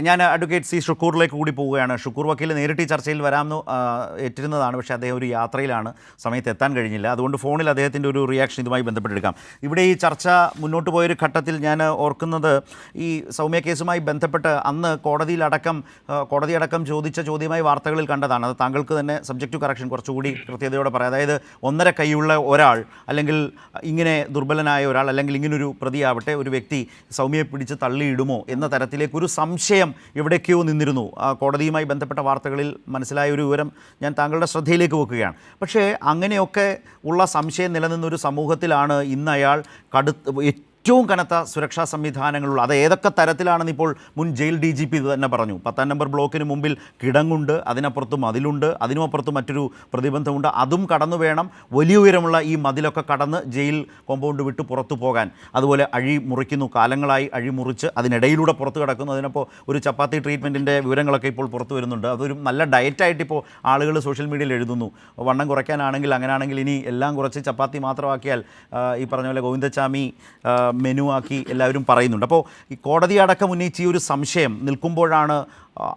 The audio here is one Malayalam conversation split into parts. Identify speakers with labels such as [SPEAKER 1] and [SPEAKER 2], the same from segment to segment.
[SPEAKER 1] ഞാൻ അഡ്വക്കേറ്റ് സി ഷുക്കൂറിലേക്ക് കൂടി പോവുകയാണ്. ഷുക്കൂർ വക്കീൽ നേരിട്ട് ഈ ചർച്ചയിൽ വരാമെന്ന് ഏറ്റിരുന്നതാണ്. പക്ഷേ അദ്ദേഹം ഒരു യാത്രയിലാണ്. സമയത്ത് എത്താൻ കഴിഞ്ഞില്ല. അതുകൊണ്ട് ഫോണിൽ അദ്ദേഹത്തിന്റെ ഒരു റിയാക്ഷൻ ഇതുമായി ബന്ധപ്പെട്ടെടുക്കാം ഇവിടെ ഈ ചർച്ച മുന്നോട്ട് പോയൊരു ഘട്ടത്തിൽ ഞാൻ ഓർക്കുന്നത് ഈ സൗമ്യ കേസുമായി ബന്ധപ്പെട്ട് അന്ന് കോടതിയിലടക്കം കോടതിയടക്കം ചോദിച്ച ചോദ്യമായി വാർത്തകളിൽ കണ്ടതാണ്. അത് താങ്കൾക്ക് തന്നെ സബ്ജക്റ്റ് കറക്ഷൻ കുറച്ചുകൂടി കൃത്യതയോടെ പറയാം. അതായത് ഒന്നര കൈയുള്ള ഒരാൾ അല്ലെങ്കിൽ ഇങ്ങനെ ദുർബലനായ ഒരാൾ അല്ലെങ്കിൽ ഇങ്ങനൊരു പ്രതിയാവട്ടെ ഒരു വ്യക്തി സൗമ്യയെ പിടിച്ച് തള്ളിയിടുമോ എന്ന തരത്തിലേക്ക് ഒരു സംശയം എവിടേക്കോ നിന്നിരുന്നു. ആ കോടതിയുമായി ബന്ധപ്പെട്ട വാർത്തകളിൽ മനസ്സിലായ ഒരു വിവരം ഞാൻ താങ്കളുടെ ശ്രദ്ധയിലേക്ക് വെക്കുകയാണ്. പക്ഷേ അങ്ങനെയൊക്കെ ഉള്ള സംശയം നിലനിന്നൊരു സമൂഹത്തിലാണ് ഇന്ന് അയാൾ കടുത്ത് ഏറ്റവും കനത്ത സുരക്ഷാ സംവിധാനങ്ങളുള്ള അത് ഏതൊക്കെ തരത്തിലാണെന്ന് ഇപ്പോൾ മുൻ ജയിൽ ഡി ജി പി തന്നെ പറഞ്ഞു. പത്താം നമ്പർ ബ്ലോക്കിന് മുമ്പിൽ കിടങ്ങുണ്ട് അതിനപ്പുറത്ത് മതിലുണ്ട് അതിനുമപ്പുറത്ത് മറ്റൊരു പ്രതിബന്ധമുണ്ട്. അതും കടന്നു വേണം വലിയ ഉയരമുള്ള ഈ മതിലൊക്കെ കടന്ന് ജയിൽ കോമ്പൗണ്ട് വിട്ട് പുറത്തു പോകാൻ. അതുപോലെ അഴി മുറിക്കുന്നു കാലങ്ങളായി അഴി മുറിച്ച് അതിനിടയിലൂടെ പുറത്ത് കിടക്കുന്നു. അതിനപ്പോൾ ഒരു ചപ്പാത്തി ട്രീറ്റ്മെന്റിന്റെ വിവരങ്ങളൊക്കെ ഇപ്പോൾ പുറത്തു വരുന്നുണ്ട്. അതൊരു നല്ല ഡയറ്റായിട്ട് ഇപ്പോൾ ആളുകൾ സോഷ്യൽ മീഡിയയിൽ എഴുതുന്നു. വണ്ണം കുറയ്ക്കാനാണെങ്കിൽ അങ്ങനെയാണെങ്കിൽ ഇനി എല്ലാം കുറച്ച് ചപ്പാത്തി മാത്രമാക്കിയാൽ ഈ പറഞ്ഞ പോലെ ഗോവിന്ദച്ചാമി മെനു ആക്കി എല്ലാവരും പറയുന്നുണ്ട്. അപ്പോൾ ഈ കോടതി അടക്കം ഉന്നയിച്ച ഈ ഒരു സംശയം നിൽക്കുമ്പോഴാണ്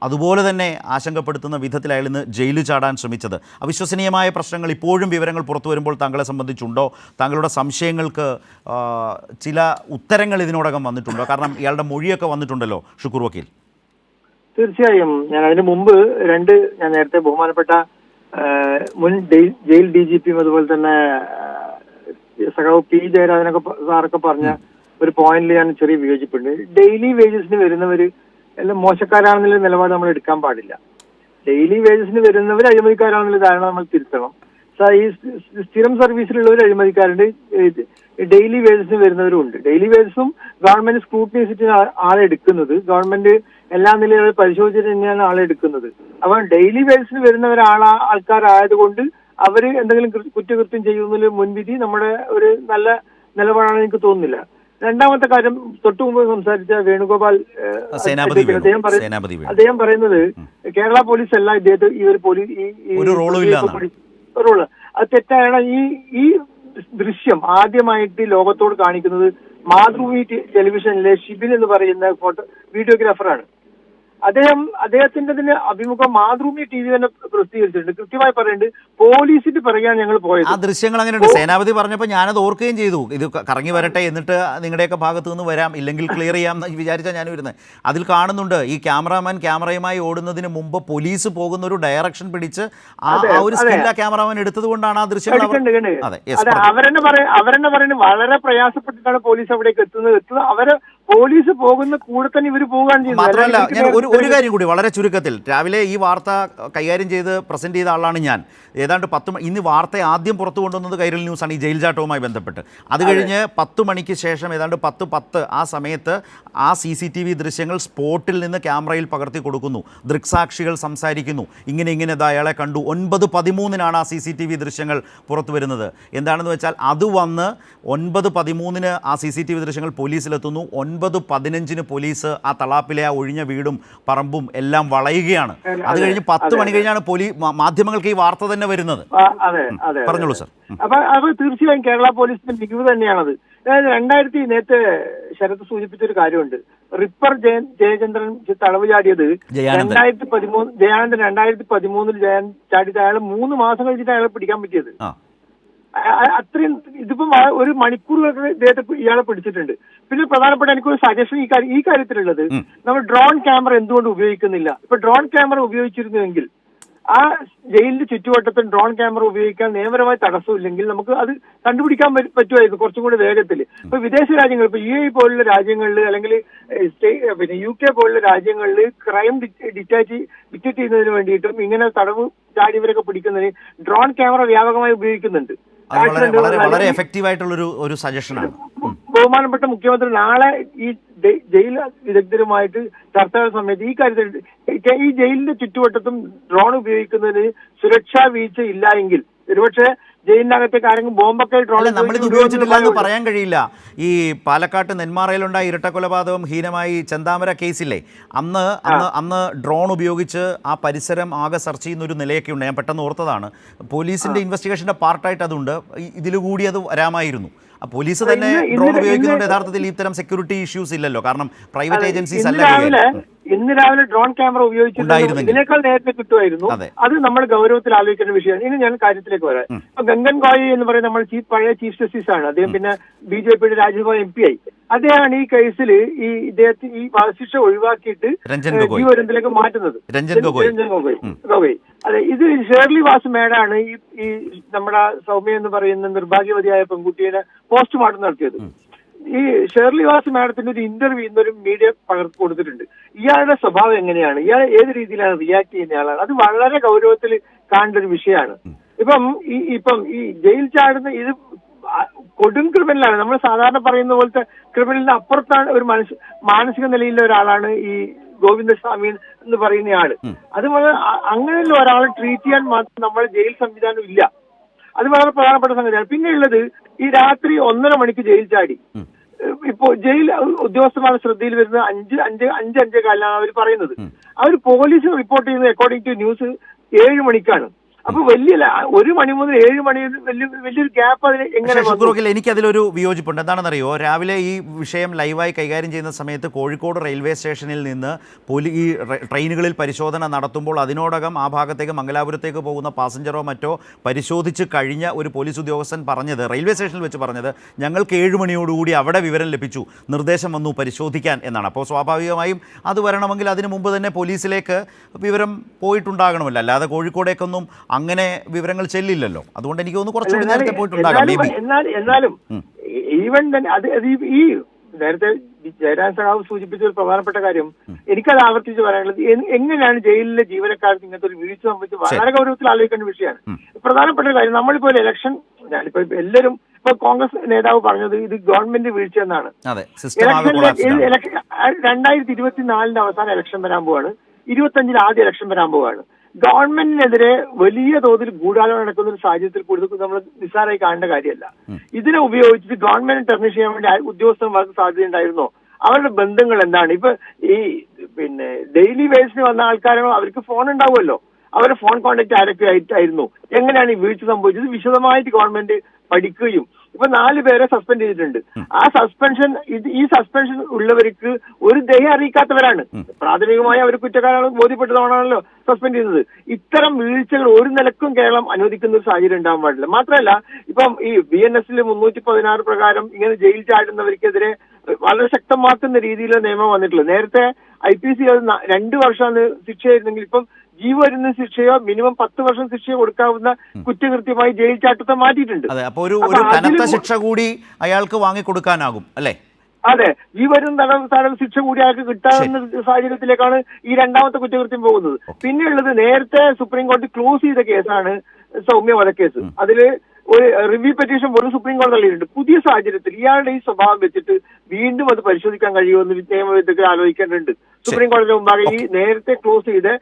[SPEAKER 1] അതുപോലെ തന്നെ ആശങ്കപ്പെടുത്തുന്ന വിധത്തിൽ അയാൾ ഇന്ന് ജയിലിൽ ചാടാൻ ശ്രമിച്ചത്. അവിശ്വസനീയമായ പ്രശ്നങ്ങൾ ഇപ്പോഴും വിവരങ്ങൾ പുറത്തു വരുമ്പോൾ താങ്കളെ സംബന്ധിച്ചുണ്ടോ? താങ്കളുടെ സംശയങ്ങൾക്ക് ചില ഉത്തരങ്ങൾ ഇതിനോടകം വന്നിട്ടുണ്ടോ? കാരണം ഇയാളുടെ മൊഴിയൊക്കെ വന്നിട്ടുണ്ടല്ലോ ഷുക്കൂർ വക്കീൽ.
[SPEAKER 2] തീർച്ചയായും. ഞാൻ അതിന് മുമ്പ് രണ്ട് ഞാൻ നേരത്തെ ബഹുമാനപ്പെട്ട മുൻ ജയിൽ ഡി ജി പിയും അതുപോലെ തന്നെ സഖാവ് പി ജയരാജനൊക്കെ സാറൊക്കെ പറഞ്ഞ ഒരു പോയിന്റിൽ ഞാൻ ചെറിയ വിയോജിപ്പുണ്ട് ഡെയിലി വേജസിന് വരുന്നവര് എല്ലാം മോശക്കാരാണെന്നുള്ള നിലപാട് നമ്മൾ എടുക്കാൻ പാടില്ല. ഡെയിലി വേജസിന് വരുന്നവർ അഴിമതിക്കാരാണെന്നുള്ള ധാരണ നമ്മൾ തിരുത്തണം. ഈ സ്ഥിരം സർവീസിലുള്ളവർ അഴിമതിക്കാരുണ്ട്. ഡെയിലി വേജസിന് വരുന്നവരും ഉണ്ട്. ഡെയിലി വേജസും ഗവൺമെന്റ് സ്ക്രൂട്ടിനി വെച്ചിട്ട് ആളെ എടുക്കുന്നത്. ഗവൺമെന്റ് എല്ലാ നിലയിലും പരിശോധിച്ചിട്ട് തന്നെയാണ് ആളെ എടുക്കുന്നത്. അപ്പൊ ഡെയിലി വേജസിന് വരുന്നവരാളാ ആൾക്കാരായതുകൊണ്ട് അവർ എന്തെങ്കിലും കുറ്റകൃത്യം ചെയ്യുന്നതിൽ മുൻവിധി നമ്മുടെ ഒരു നല്ല നിലപാടാണെന്ന് എനിക്ക് തോന്നുന്നില്ല. രണ്ടാമത്തെ കാര്യം തൊട്ടു മുമ്പ് സംസാരിച്ച വേണുഗോപാൽ. അദ്ദേഹം
[SPEAKER 1] പറയുന്നത്
[SPEAKER 2] അദ്ദേഹം പറയുന്നത് കേരള പോലീസ് അല്ല ഇദ്ദേഹത്തെ ഈ ഒരു പോലീസ് ഈ
[SPEAKER 1] റോളും
[SPEAKER 2] അത് തെറ്റാണ് ഈ ഈ ദൃശ്യം ആദ്യമായിട്ട് ലോകത്തോട് കാണിക്കുന്നത് മാതൃഭൂമി ടെലിവിഷനിലെ ഷിബിൻ എന്ന് പറയുന്ന ഫോട്ടോ വീഡിയോഗ്രാഫറാണ്. അദ്ദേഹം അദ്ദേഹത്തിന്റെ തന്നെ അഭിമുഖം മാതൃഭൂമി ടി വി തന്നെ പ്രസിദ്ധീകരിച്ചിട്ടുണ്ട്. കൃത്യമായി പറയുന്നുണ്ട് പോലീസിന്റെ പിറകെയാണ് ഞങ്ങൾ പോയത്.
[SPEAKER 1] ആ ദൃശ്യങ്ങൾ അങ്ങനെയുണ്ട്. സേനാപതി പറഞ്ഞപ്പോൾ ഞാനത് ഓർക്കുകയും ചെയ്തു. ഇത് കറങ്ങി വരട്ടെ എന്നിട്ട് നിങ്ങളുടെയൊക്കെ ഭാഗത്തു നിന്ന് വരാം ഇല്ലെങ്കിൽ ക്ലിയർ ചെയ്യാം എന്ന് വിചാരിച്ചാൽ ഞാൻ വരുന്നത് അതിൽ കാണുന്നുണ്ട് ഈ ക്യാമറാമാൻ ക്യാമറയുമായി ഓടുന്നതിന് മുമ്പ് പോലീസ് പോകുന്ന ഒരു ഡയറക്ഷൻ പിടിച്ച് ആ ആ ഒരു സ്കില്ല ക്യാമറാമാൻ എടുത്തത് കൊണ്ടാണ് ആ ദൃശ്യങ്ങൾ. അതെ.
[SPEAKER 2] അവരെന്നെ പറയ അവരെന്നെ പറയുന്നത് വളരെ പ്രയാസപ്പെട്ടിട്ടാണ് പോലീസ് അവിടേക്ക് എത്തുന്നത്. എത്തുന്നത് അവർ പോലീസ് പോകുന്ന കൂടെ തന്നെ ഇവർ പോവുകയാണ് ചെയ്യുന്നത്.
[SPEAKER 1] മാത്രമല്ല ഞാൻ ഒരു ഒരു കാര്യം കൂടി വളരെ ചുരുക്കത്തിൽ. രാവിലെ ഈ വാർത്ത കൈകാര്യം ചെയ്ത് പ്രസന്റ് ചെയ്ത ആളാണ് ഞാൻ. ഏതാണ്ട് പത്ത് ഇന്ന് വാർത്ത ആദ്യം പുറത്തു കൊണ്ടുവന്നത് കൈരൽ ന്യൂസാണ് ഈ ജയിൽ ചാട്ടവുമായി ബന്ധപ്പെട്ട്. അത് കഴിഞ്ഞ് പത്ത് മണിക്ക് ശേഷം ഏതാണ്ട് പത്ത് പത്ത് ആ സമയത്ത് ആ സി സി ടി വി ദൃശ്യങ്ങൾ സ്പോട്ടിൽ നിന്ന് ക്യാമറയിൽ പകർത്തി കൊടുക്കുന്നു. ദൃക്സാക്ഷികൾ സംസാരിക്കുന്നു. ഇങ്ങനെ ഇങ്ങനെ അയാളെ കണ്ടു. ഒൻപത് പതിമൂന്നിനാണ് ആ സി സി ടി വി ദൃശ്യങ്ങൾ പുറത്തു വരുന്നത്. എന്താണെന്ന് വെച്ചാൽ അത് വന്ന് ഒൻപത് പതിമൂന്നിന് ആ സി സി ടി വി ദൃശ്യങ്ങൾ പോലീസിലെത്തുന്നു. ഒൻപത് പതിനഞ്ചിന് പോലീസ് ആ തളാപ്പിലെ ആ ഒഴിഞ്ഞ വീടും പറമ്പും എല്ലാം വളയുകയാണ്. അത് കഴിഞ്ഞ് പത്ത് മണി കഴിഞ്ഞാണ് പോലീസ് മാധ്യമങ്ങൾക്ക് ഈ വാർത്ത തന്നെ വരുന്നത്. പറഞ്ഞോളൂ സർ.
[SPEAKER 2] അപ്പൊ അത് തീർച്ചയായും കേരള പോലീസിന്റെ മികവ് തന്നെയാണത്. അതായത് രണ്ടായിരത്തി നേരത്തെ ശരത് സൂചിപ്പിച്ച ഒരു കാര്യമുണ്ട്. റിപ്പർ ജയൻ ജയചന്ദ്രൻ തടവ് ചാടിയത്. രണ്ടായിരത്തി പതിമൂന്ന് ജയാനന്ദൻ രണ്ടായിരത്തി പതിമൂന്നിൽ ജയൻ ചാടിയത് അയാൾ മൂന്ന് മാസം കഴിഞ്ഞിട്ട് അയാളെ പിടിക്കാൻ പറ്റിയത്. അത്രയും ഇതിപ്പം ഒരു മണിക്കൂറിലൊക്കെ ഇദ്ദേഹത്തെ ഇയാളെ പിടിച്ചിട്ടുണ്ട്. പിന്നെ പ്രധാനപ്പെട്ട എനിക്കൊരു സജഷൻ ഈ കാര്യം ഈ കാര്യത്തിലുള്ളത് നമ്മൾ ഡ്രോൺ ക്യാമറ എന്തുകൊണ്ട് ഉപയോഗിക്കുന്നില്ല? ഇപ്പൊ ഡ്രോൺ ക്യാമറ ഉപയോഗിച്ചിരുന്നുവെങ്കിൽ ആ ജയിലിന്റെ ചുറ്റുവട്ടത്തിൽ ഡ്രോൺ ക്യാമറ ഉപയോഗിക്കാൻ നിയമപരമായ തടസ്സമില്ലെങ്കിൽ നമുക്ക് അത് കണ്ടുപിടിക്കാൻ പറ്റ- പറ്റുമായിരുന്നു കുറച്ചും കൂടി വേഗത്തിൽ. ഇപ്പൊ വിദേശ രാജ്യങ്ങൾ ഇപ്പൊ യു എ പോലുള്ള രാജ്യങ്ങളിൽ അല്ലെങ്കിൽ പിന്നെ യു കെ പോലുള്ള രാജ്യങ്ങളിൽ ക്രൈം ഡിറ്റാച്ച് ഡിറ്റക്ട് ചെയ്യുന്നതിന് വേണ്ടിയിട്ടും ഇങ്ങനെ തടവ് ചാടിയവരൊക്കെ പിടിക്കുന്നതിന് ഡ്രോൺ ക്യാമറ വ്യാപകമായി ഉപയോഗിക്കുന്നുണ്ട്.
[SPEAKER 1] അത് വളരെ വളരെ വളരെ എഫക്റ്റീവ് ആയിട്ടുള്ളൊരു ഒരു സജഷനാണ്
[SPEAKER 2] ബഹുമാനപ്പെട്ട മുഖ്യമന്ത്രി നാളെ ഈ ജയില ജയിൽ വിദഗ്ധരുമായിട്ട് ചർച്ചകൾ സമയത്ത് ഈ കാര്യത്തിൽ ഈ ജയിലിന്റെ ചുറ്റുവട്ടത്തും ഡ്രോൺ ഉപയോഗിക്കുന്നതിന് സുരക്ഷാ വീഴ്ച ഇല്ല എങ്കിൽ ഒരുപക്ഷെ ജയിലിനകത്തേക്ക് ആരെങ്കിലും ബോംബൊക്കെ
[SPEAKER 1] നമ്മളിത് ഉപയോഗിച്ചിട്ടില്ല എന്ന് പറയാൻ കഴിയില്ല. ഈ പാലക്കാട്ട് നെന്മാറയിലുണ്ടായ ഇരട്ടക്കൊലപാതകം ഹീനമായി ചെന്താമര കേസില്ലേ? അന്ന് അന്ന് അന്ന് ഡ്രോൺ ഉപയോഗിച്ച് ആ പരിസരം ആകെ സെർച്ച് ചെയ്യുന്ന ഒരു നിലയൊക്കെ ഉണ്ട്. ഞാൻ പെട്ടെന്ന് ഓർത്തതാണ്. പോലീസിന്റെ ഇൻവെസ്റ്റിഗേഷന്റെ പാർട്ടായിട്ട് അതുണ്ട്. ഇതിലുകൂടി അത് വരാമായിരുന്നു. പോലീസ് തന്നെ ഡ്രോൺ ഉപയോഗിക്കുന്നുണ്ട് യഥാർത്ഥത്തിൽ ഇത്തരം സെക്യൂരിറ്റി ഇഷ്യൂസ് ഇല്ലല്ലോ. കാരണം പ്രൈവറ്റ് ഏജൻസീസ് അല്ല.
[SPEAKER 2] ഇന്ന് രാവിലെ ഡ്രോൺ ക്യാമറ ഉപയോഗിച്ചിട്ട്
[SPEAKER 1] ഉണ്ടായിരുന്നെങ്കിൽ.
[SPEAKER 2] ഇതിനേക്കാൾ നേരത്തെ കിട്ടുമായിരുന്നു.
[SPEAKER 1] അത്.
[SPEAKER 2] നമ്മൾ ഗൗരവത്തിൽ ആലോചിക്കേണ്ട വിഷയമാണ്. ഇനി ഞാൻ കാര്യത്തിലേക്ക് വരാം. ഇപ്പൊ ഗംഗൻ ഗോയി എന്ന് പറയുന്ന നമ്മൾ ചീഫ് പഴയ ചീഫ് ജസ്റ്റിസ് ആണ്. അദ്ദേഹം പിന്നെ ബി ജെ പിയുടെ രാജ്യസഭ എം പി ആയി. അദ്ദേഹമാണ് ഈ കേസിൽ ഈ ഇദ്ദേഹത്തിന് ഈ വധശിക്ഷ ഒഴിവാക്കിയിട്ട് ഏഹ്, മാറ്റുന്നത്.
[SPEAKER 1] രഞ്ജൻ ഗൊഗോയ്.
[SPEAKER 2] ഗൊഗോയ്. അതെ ഇത് ഷേർലി വാസ് മേഡാണ് ഈ ഈ നമ്മുടെ സൗമ്യ എന്ന് പറയുന്ന നിർഭാഗ്യവതിയായ പെൺകുട്ടിയുടെ പോസ്റ്റ്മോർട്ടം നടത്തിയത്. ഈ ഷേർലി വാസ് മാഡത്തിന്റെ ഒരു ഇന്റർവ്യൂ ഇന്നൊരു മീഡിയ പകർത്തി കൊടുത്തിട്ടുണ്ട്. ഇയാളുടെ സ്വഭാവം എങ്ങനെയാണ്? ഇയാൾ ഏത് രീതിയിലാണ് റിയാക്ട് ചെയ്യുന്ന ആളാണ്? അത് വളരെ ഗൗരവത്തിൽ കാണേണ്ട ഒരു വിഷയമാണ്. ഇപ്പം ഈ ഇപ്പം ഈ ജയിൽ ചാടുന്ന ഇത് കൊടും ക്രിമിനലാണ് നമ്മൾ സാധാരണ പറയുന്ന പോലത്തെ ക്രിമിനലിന്റെ അപ്പുറത്താണ് ഒരു മനുഷ്യ മാനസിക നിലയിലുള്ള ഒരാളാണ് ഈ ഗോവിന്ദസ്വാമി എന്ന് പറയുന്ന ആൾ. അത് അങ്ങനെ അങ്ങനെയുള്ള ഒരാളെ ട്രീറ്റ് ചെയ്യാൻ മാത്രം നമ്മുടെ ജയിൽ സംവിധാനം ഇല്ല. അത് വളരെ പ്രധാനപ്പെട്ട സംഗതിയാണ്. പിന്നെയുള്ളത് ഈ രാത്രി ഒന്നര മണിക്ക് ജയിൽ ചാടി. ഇപ്പോ ജയിൽ ഉദ്യോഗസ്ഥന്മാരുടെ ശ്രദ്ധയിൽ വരുന്ന അഞ്ച് അഞ്ച് അഞ്ച് അഞ്ചേ കാലിലാണ് അവർ പറയുന്നത് അവർ പോലീസ് റിപ്പോർട്ട് ചെയ്യുന്നത് അക്കോർഡിംഗ് ടു ന്യൂസ് ഏഴ് മണിക്കാണ്. അപ്പൊ വലിയ ഒരു മണി മുതൽ ഏഴ് മണി വലിയ വലിയൊരു ഗ്യാപ്പ് അതിന് എങ്ങനെ
[SPEAKER 1] ഷുക്രൂഖിൽ എനിക്ക് അതിലൊരു വിയോജിപ്പുണ്ട്. എന്താണെന്നറിയോ? രാവിലെ ഈ വിഷയം ലൈവായി കൈകാര്യം ചെയ്യുന്ന സമയത്ത് കോഴിക്കോട് റെയിൽവേ സ്റ്റേഷനിൽ നിന്ന് പോലീ ഈ ട്രെയിനുകളിൽ പരിശോധന നടത്തുമ്പോൾ അതിനോടകം ആ ഭാഗത്തേക്ക് മംഗലാപുരത്തേക്ക് പോകുന്ന പാസഞ്ചറോ മറ്റോ പരിശോധിച്ച് കഴിഞ്ഞ ഒരു പോലീസ് ഉദ്യോഗസ്ഥൻ പറഞ്ഞത് റെയിൽവേ സ്റ്റേഷനിൽ വെച്ച് പറഞ്ഞത് ഞങ്ങൾക്ക് ഏഴ് മണിയോടുകൂടി അവിടെ വിവരം ലഭിച്ചു. നിർദ്ദേശം വന്നു പരിശോധിക്കാൻ എന്നാണ്. അപ്പോൾ സ്വാഭാവികമായും അത് വരണമെങ്കിൽ അതിന് മുമ്പ് തന്നെ പോലീസിലേക്ക് വിവരം പോയിട്ടുണ്ടാകണമല്ലോ. അല്ലാതെ കോഴിക്കോടേക്കൊന്നും അങ്ങനെ വിവരങ്ങൾ ചെല്ലില്ലല്ലോ. അതുകൊണ്ട് എനിക്ക് തോന്നുന്നു കുറച്ചുകൂടി നേരത്തെ പോയിട്ടുണ്ടാകാം.
[SPEAKER 2] എന്നാലും ഈവൻ തന്നെ അത് ഈ- നേരത്തെ ജയരാജ് സഖാവ് സൂചിപ്പിച്ച ഒരു പ്രധാനപ്പെട്ട കാര്യം എനിക്കത് ആവർത്തിച്ച് പറയാനുള്ളത് എങ്ങനെയാണ് ജയിലിലെ ജീവനക്കാർക്ക് ഇങ്ങനത്തെ ഒരു വീഴ്ച സംബന്ധിച്ച് വളരെ ഗൗരവത്തിൽ ആലോചിക്കേണ്ട വിഷയമാണ്. പ്രധാനപ്പെട്ട കാര്യം നമ്മളിപ്പോ ഒരു ഇലക്ഷൻ ഞാനിപ്പോ എല്ലാവരും ഇപ്പൊ കോൺഗ്രസ് നേതാവ് പറഞ്ഞത് ഇത് ഗവൺമെന്റ് വീഴ്ച എന്നാണ്. രണ്ടായിരത്തി ഇരുപത്തിനാലിന്റെ അവസാന ഇലക്ഷൻ വരാൻ പോവാണ്. ഇരുപത്തഞ്ചിൽ ആദ്യ ഇലക്ഷൻ വരാൻ പോവാണ്. ഗവൺമെന്റിനെതിരെ വലിയ തോതിൽ ഗൂഢാലോചന നടക്കുന്ന ഒരു സാഹചര്യത്തിൽ കൂടുതൽ നമ്മൾ നിസ്സാരമായി കാണേണ്ട കാര്യമല്ല. ഇതിനെ ഉപയോഗിച്ചിട്ട് ഗവൺമെന്റ് ടെർണിഷ് ചെയ്യാൻ വേണ്ടി ഉദ്യോഗസ്ഥന്മാർക്ക് സാധ്യത ഉണ്ടായിരുന്നോ? അവരുടെ ബന്ധങ്ങൾ എന്താണ്? ഇപ്പൊ ഈ പിന്നെ ഡെയിലി ബേസിന് വന്ന ആൾക്കാരോ അവർക്ക് ഫോൺ ഉണ്ടാവുമല്ലോ. അവരുടെ ഫോൺ കോണ്ടാക്ട് ആരൊക്കെ ആയിട്ടായിരുന്നു എങ്ങനെയാണ് ഈ വീഴ്ച സംഭവിച്ചത്? വിശദമായിട്ട് ഗവൺമെന്റ് പഠിക്കുകയും ഇപ്പൊ നാല് പേരെ സസ്പെൻഡ് ചെയ്തിട്ടുണ്ട്. ആ സസ്പെൻഷൻ ഇത് ഈ സസ്പെൻഷൻ ഉള്ളവർക്ക് ഒരു ദയ അറിയിക്കാത്തവരാണ്. പ്രാഥമികമായി അവർ കുറ്റക്കാരാണ് ബോധ്യപ്പെട്ടതാണല്ലോ സസ്പെൻഡ് ചെയ്തത് ഇത്തരം വീഴ്ചകൾ ഒരു നിലക്കും കേരളം അനുവദിക്കുന്ന ഒരു സാഹചര്യം ഉണ്ടാകാൻ പാടില്ല. മാത്രമല്ല ഇപ്പം ഈ ബി എൻ എസിൽ മുന്നൂറ്റി പതിനാറ് പ്രകാരം ഇങ്ങനെ ജയിൽ ചാടുന്നവർക്കെതിരെ വളരെ ശക്തമാക്കുന്ന രീതിയിലുള്ള നിയമം വന്നിട്ടുള്ളത് നേരത്തെ ഐ പി സി അത് രണ്ട് വർഷമാണ് ശിക്ഷയായിരുന്നെങ്കിൽ ഇപ്പം ജീവപര്യന്തം ശിക്ഷയോ മിനിമം പത്ത് വർഷം ശിക്ഷയോ കൊടുക്കാവുന്ന കുറ്റകൃത്യമായി ജയിൽ ചാട്ടത്തെ മാറ്റിയിട്ടുണ്ട്.
[SPEAKER 1] അതെ അപ്പോൾ ഒരു ഒരു കനത്ത ശിക്ഷ കൂടി അയാൾക്ക് വാങ്ങിക്കൊടുക്കാനാകും അല്ലേ?
[SPEAKER 2] അതെ ജീവപര്യന്തം തടവ് തടവ് ശിക്ഷ കൂടി അയാൾക്ക് കിട്ടാവുന്ന സാഹചര്യത്തിലേക്കാണ് ഈ രണ്ടാമത്തെ കുറ്റകൃത്യം പോകുന്നത്. പിന്നെയുള്ളത് നേരത്തെ സുപ്രീം കോടതി ക്ലോസ് ചെയ്ത കേസാണ് സൗമ്യ വധക്കേസ് അതിൽ ഒരു റിവ്യൂ പെറ്റീഷൻ പോലും സുപ്രീം കോടതി തള്ളിയിട്ടുണ്ട് പുതിയ സാഹചര്യത്തിൽ ഇയാളുടെ ഈ സ്വഭാവം വെച്ചിട്ട് വീണ്ടും അത് പരിശോധിക്കാൻ കഴിയുമെന്ന് നിയമവിദഗ്ധർ ആലോചിക്കേണ്ടതുണ്ട്. സുപ്രീം കോടതി മുമ്പാകെ ഈ നേരത്തെ ക്ലോസ് ചെയ്ത്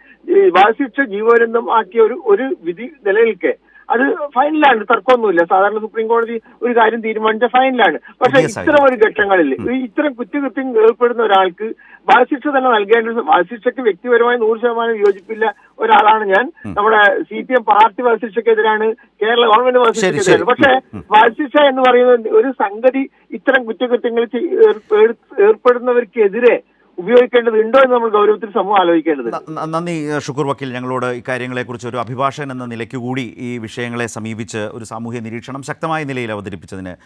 [SPEAKER 2] വധശിക്ഷ ജീവപര്യന്തം ആക്കിയ ഒരു ഒരു വിധി നിലനിൽക്കെ. അത് ഫൈനലാണ് തർക്കമൊന്നുമില്ല. സാധാരണ സുപ്രീം കോടതി ഒരു കാര്യം തീരുമാനിച്ച ഫൈനലാണ് പക്ഷെ ഇത്തരം ഒരു ഘട്ടങ്ങളിൽ ഇത്തരം കുറ്റകൃത്യം ഏർപ്പെടുന്ന ഒരാൾക്ക് വധശിക്ഷ തന്നെ നൽകേണ്ടത് വധശിക്ഷയ്ക്ക് വ്യക്തിപരമായി നൂറ് ശതമാനം യോജിപ്പില്ല ഒരാളാണ് ഞാൻ. നമ്മുടെ സി പി എം പാർട്ടി വധശിക്ഷക്കെതിരാണ് കേരള ഗവൺമെന്റ്
[SPEAKER 1] വധശിക്ഷക്കെതിരാണ്
[SPEAKER 2] പക്ഷെ വധശിക്ഷ എന്ന് പറയുന്നത് ഒരു സംഗതി ഇത്തരം കുറ്റകൃത്യങ്ങൾ ചെയ്- ഏർ- ഉണ്ടോ എന്ന് നമ്മൾ ഗൗരവത്തിൽ സമൂഹം ആലോചിക്കേണ്ടത്
[SPEAKER 1] നന്ദി ഷുക്കൂർ വക്കീൽ. ഞങ്ങളോട് ഇക്കാര്യങ്ങളെക്കുറിച്ച് ഒരു അഭിഭാഷകൻ എന്ന നിലയ്ക്ക് കൂടി ഈ വിഷയങ്ങളെ സമീപിച്ച് ഒരു സാമൂഹ്യ നിരീക്ഷണം ശക്തമായ നിലയിൽ അവതരിപ്പിച്ചതിന്